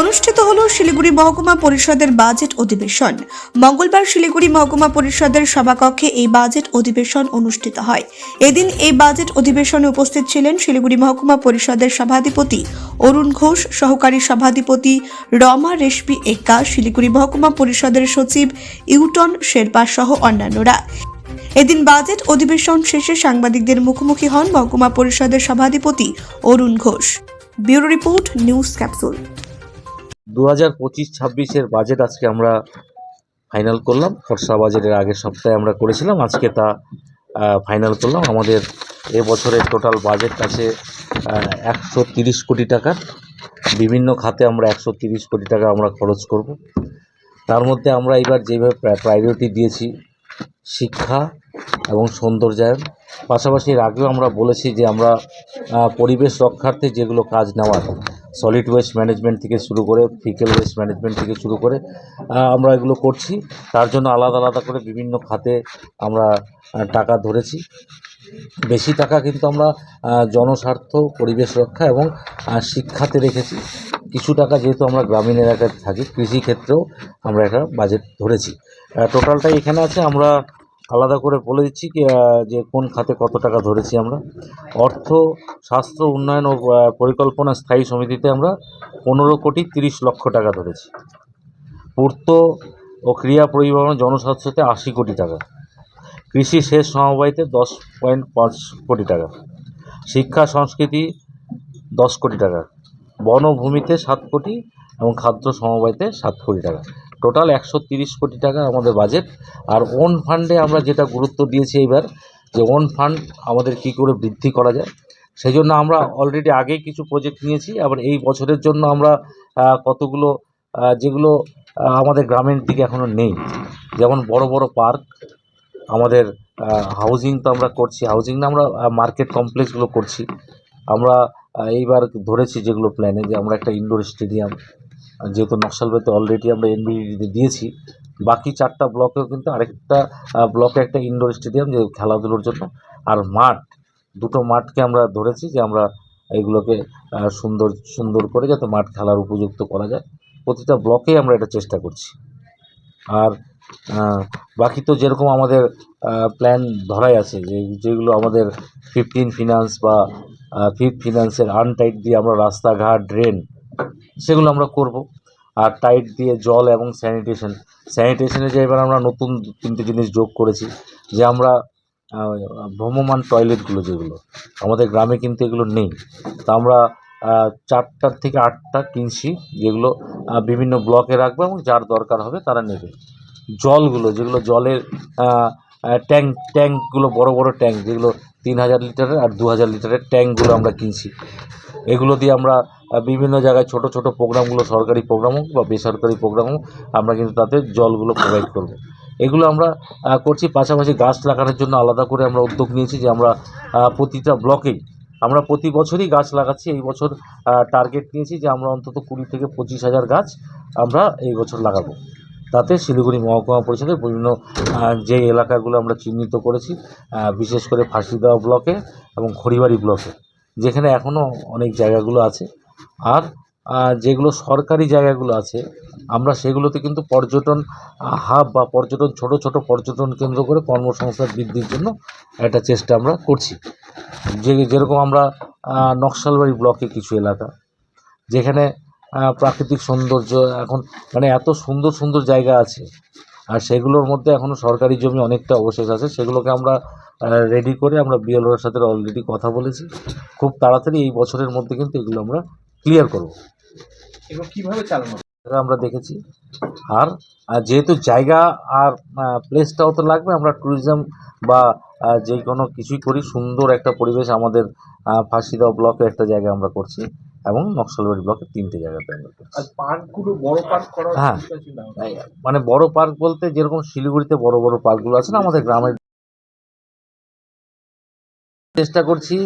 অনুষ্ঠিত হল শিলিগুড়ি মহকুমা পরিষদের বাজেট অধিবেশন। মঙ্গলবার শিলিগুড়ি মহকুমা পরিষদের সভাকক্ষে এই বাজেট অধিবেশন অনুষ্ঠিত হয়। এদিন এই বাজেট অধিবেশনে উপস্থিত ছিলেন শিলিগুড়ি মহকুমা পরিষদের সভাধিপতি অরুণ ঘোষ, সহকারী সভাধিপতি রমা রেশমি এক্কা, শিলিগুড়ি মহকুমা পরিষদের সচিব ইউটন শেরপা সহ অন্যান্যরা। এদিন বাজেট অধিবেশন শেষে সাংবাদিকদের মুখোমুখি হন মহকুমা পরিষদের সভাধিপতি Arun Ghosh. Bureau report, news capsule. দু হাজার পঁচিশ, ছাব্বিশের বাজেট আজকে আমরা ফাইনাল করলাম। খরসা বাজেটের আগের সপ্তাহে আমরা করেছিলাম। আজকে তা ফাইনাল করলাম। আমাদের এ বছরের টোটাল বাজেট আছে একশো তিরিশ কোটি টাকার। বিভিন্ন খাতে আমরা একশো তিরিশ কোটি টাকা আমরা খরচ করব। তার মধ্যে আমরা এবার যেভাবে প্রায়োরিটি দিয়েছি, শিক্ষা এবং সৌন্দর্যায়ন। পাশাপাশি এর আগেও আমরা বলেছি যে আমরা পরিবেশ রক্ষার্থে যেগুলো কাজ নেওয়ার সলিড ওয়েস্ট ম্যানেজমেন্ট থেকে শুরু করে ফিকেল ওয়েস্ট ম্যানেজমেন্ট থেকে শুরু করে আমরা এগুলো করছি। তার জন্য আলাদা আলাদা করে বিভিন্ন খাতে আমরা টাকা ধরেছি। বেশি টাকা কিন্তু আমরা জনস্বার্থ, পরিবেশ রক্ষা এবং শিক্ষাতে রেখেছি। কিছু টাকা যেহেতু আমরা গ্রামীণ এলাকায় থাকি কৃষিক্ষেত্রেও আমরা একটা বাজেট ধরেছি। টোটালটাই এখানে আছে। আমরা আলাদা করে বলে দিচ্ছি যে কোন খাতে কত টাকা ধরেছি আমরা। অর্থ স্বাস্থ্য উন্নয়ন ও পরিকল্পনা স্থায়ী সমিতিতে আমরা পনেরো কোটি তিরিশ লক্ষ টাকা ধরেছি। পূর্ত ও ক্রিয়া পরিবহন জনস্বাস্থ্যতে আশি কোটি টাকা। কৃষি শেষ সমবায়তে দশ পয়েন্ট পাঁচ কোটি টাকা। শিক্ষা, সংস্কৃতি দশ কোটি টাকা। বনভূমিতে সাত কোটি এবং খাদ্য সমবায়তে সাত কোটি টাকা। টোটাল একশো তিরিশ কোটি টাকা আমাদের বাজেট আর ওন ফান্ডে আমরা যেটা গুরুত্ব দিয়েছি এইবার, যে ওন ফান্ড আমাদের কী করে বৃদ্ধি করা যায় সেই জন্য আমরা অলরেডি আগেই কিছু প্রজেক্ট নিয়েছি। আবার এই বছরের জন্য আমরা কতগুলো যেগুলো আমাদের গ্রামের দিকে এখনও নেই। যেমন বড় বড় পার্ক আমাদের হাউজিং তো আমরা করছি। হাউজিং না আমরা মার্কেট কমপ্লেক্সগুলো করছি। আমরা এইবার ধরেছি যেগুলো প্ল্যানে যে আমরা একটা ইনডোর স্টেডিয়াম যেহেতু নকশালবাড়িতে অলরেডি আমরা এনবিডিতে দিয়েছি, বাকি চারটা ব্লকেও কিন্তু আরেকটা ব্লকে একটা ইনডোর স্টেডিয়াম যে খেলাধুলোর জন্য। আর মাঠ, দুটো মাঠকে আমরা ধরেছি যে আমরা এগুলোকে সুন্দর সুন্দর করে যাতে মাঠ খেলার উপযুক্ত করা যায়। প্রতিটা ব্লকেই আমরা এটা চেষ্টা করছি। আর বাকি তো যেরকম আমাদের প্ল্যান ধরাই আছে যে যেগুলো আমাদের ফিফটিন ফিনান্স বা ফিফ ফিনান্সের আনটাইট দিয়ে আমরা রাস্তাঘাট ড্রেন সেগুলো আমরা করব। আর টাইট দিয়ে জল এবং স্যানিটেশন স্যানিটেশনে যে এবার আমরা নতুন তিনটে জিনিস যোগ করেছি, যে আমরা ভ্রমমান টয়লেটগুলো যেগুলো, আমাদের গ্রামে কিন্তু এগুলো নেই। তা আমরা চারটার থেকে আটটা কিনছি, যেগুলো বিভিন্ন ব্লকে রাখব এবং যার দরকার হবে তারা নেবে। জলগুলো, যেগুলো জলের ট্যাঙ্ক, ট্যাঙ্কগুলো, বড় বড় ট্যাঙ্ক, যেগুলো তিন হাজার লিটারের আর দু হাজার লিটারের ট্যাঙ্কগুলো আমরা কিনছি। এগুলো দিয়ে আমরা বিভিন্ন জায়গায় ছোট ছোট প্রোগ্রামগুলো, সরকারি প্রোগ্রাম হোক বা বেসরকারি প্রোগ্রাম হোক, আমরা কিন্তু তাতে জলগুলো প্রোভাইড করব। এগুলো আমরা করছি, পাশাপাশি গাছ লাগানোর জন্য আলাদা করে আমরা উদ্যোগ নিয়েছি যে আমরা প্রতিটা ব্লকেই আমরা প্রতি বছরই গাছ লাগাচ্ছি। এই বছর টার্গেট নিয়েছি যে আমরা অন্তত কুড়ি থেকে পঁচিশ হাজার গাছ আমরা এই বছর লাগাবো। তাতে শিলিগুড়ি মহকুমা পরিষদের বিভিন্ন যে এলাকাগুলো আমরা চিহ্নিত করেছি বিশেষ করে ফাঁসিদেওয়া ব্লকে এবং খড়িবাড়ি ব্লকে, যেখানে এখনও অনেক জায়গাগুলো আছে। আর যেগুলো সরকারি জায়গাগুলো আছে, আমরা সেগুলোতে কিন্তু পর্যটন হাব বা পর্যটন, ছোট ছোট পর্যটন কেন্দ্র করে কর্মসংস্থান বৃদ্ধির জন্য একটা চেষ্টা আমরা করছি। যে, যেরকম আমরা নকশালবাড়ি ব্লকে কিছু এলাকা, যেখানে প্রাকৃতিক সৌন্দর্য এখন মানে এত সুন্দর সুন্দর জায়গা আছে। আর সেগুলোর মধ্যে এখনও সরকারি জমি অনেকটা অবশেষ আছে। সেগুলোকে আমরা রেডি করে আমরা বিএলওর সাথে অলরেডি কথা বলেছি। খুব তাড়াতাড়ি এই বছরের মধ্যে কিন্তু এগুলো আমরা ক্লিয়ার করব। এগুলো কীভাবে চালানো আমরা দেখেছি। আর যেহেতু জায়গা আর প্লেসটাও তো লাগবে আমরা ট্যুরিজম বা যে কোনো কিছুই করি সুন্দর একটা পরিবেশ আমাদের ফাঁসিদাও ব্লকে একটা জায়গা আমরা করছি। এবং নকশালবাড়ি ব্লকে তিনটে জায়গাতে আমরা পার্কগুলো বড় পার্ক করার হ্যাঁ। এই, মানে বড় পার্ক বলতে যেরকম শিলিগুড়িতে বড় বড় পার্কগুলো আছে না আমাদের গ্রামের চেষ্টা করছি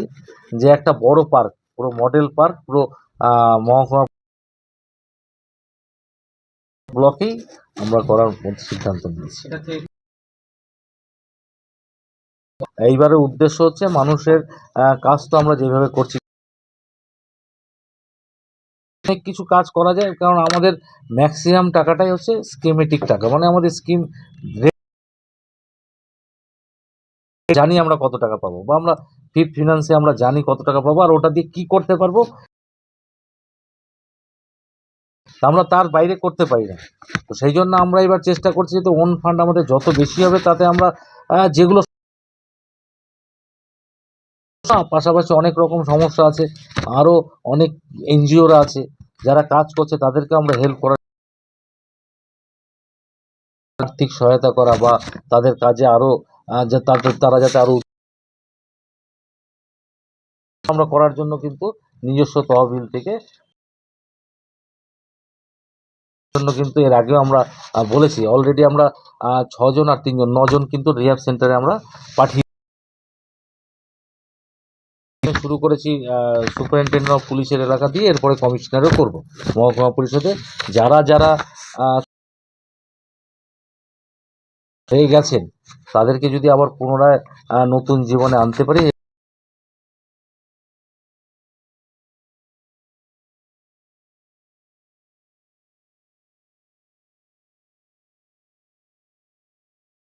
যে একটা বড় পার্ক পুরো মডেল পার্ক পুরো মহকুমা ব্লকেই আমরা করার সিদ্ধান্ত নিয়েছি। এইবারের উদ্দেশ্য হচ্ছে মানুষের কাজ তো আমরা যেভাবে করছি অনেক কিছু কাজ করা যায়, কারণ আমাদের ম্যাক্সিমাম টাকাটাই হচ্ছে স্কিমেটিক টাকা মানে আমাদের স্কিম জানি আমরা কত টাকা পাবো, বা আমরা ফিফ ফিনান্সে আমরা জানি কত টাকা পাবো, আর ওটা দিয়ে কি করতে পারব আমরা তার বাইরে করতে পারি না। তো সেই জন্য আমরা এবার চেষ্টা করছি যাতে ওন ফান্ড আমাদের যত বেশি হবে, তাতে আমরা যেগুলো পাশাপাশি অনেক রকম সমস্যা আছে, আরও অনেক এনজিওরা আছে যারা কাজ করছে, তাদেরকে আমরা হেল্প করার আর্থিক সহায়তা করা বা তাদের কাজে আরও তাদের তারা যাতে আরও আমরা করার জন্য কিন্তু নিজস্ব তহবিল থেকে জন্য কিন্তু এর আগেও আমরা বলেছি। অলরেডি আমরা ছজন আর তিনজন, নজন কিন্তু রিহ্যাব সেন্টারে আমরা পাঠিয়ে শুরু করেছি সুপারিনটেন্ডেন্ট অফ পুলিশের এলাকা দিয়ে, এরপরে কমিশনারও করব, মহকুমা পরিষদে। যারা যারা হয়ে গেছেন, তাদেরকে যদি আবার পুনরায় নতুন জীবনে আনতে পারি